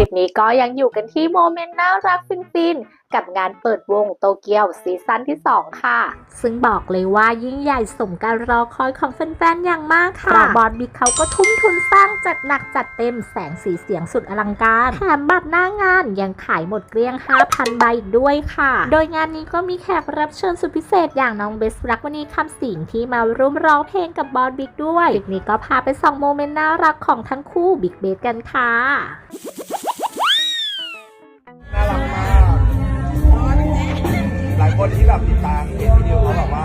ลิปนี้ก็ยังอยู่กันที่โมเมนต์น่ารักฟินๆ กับงานเปิดวงโตเกียวซีซั่นที่ 2 ค่ะ ซึ่งบอกเลยว่ายิ่งใหญ่สมการรอคอยของแฟนๆ อย่างมากค่ะบอลบิ๊กเขาก็ทุ่มทุนสร้างจัดหนักจัดเต็มแสงสีเสียงสุดอลังการแถมบัตรหน้างานยังขายหมดเกลี้ยง 5,000 ใบอีกด้วยค่ะ โดยงานนี้ก็มีแขกรับเชิญสุดพิเศษอย่างน้องเบสรักวณีคำสิงที่มาร่วมร้องเพลงกับบอลบิ๊กด้วยคลิปนี้ก็พาไปส่องโมเมนต์น่ารักของทั้งคู่บิ๊กเบสกันค่ะ ที่แบบติดตามเห็นวิดีโอเขาบอกว่า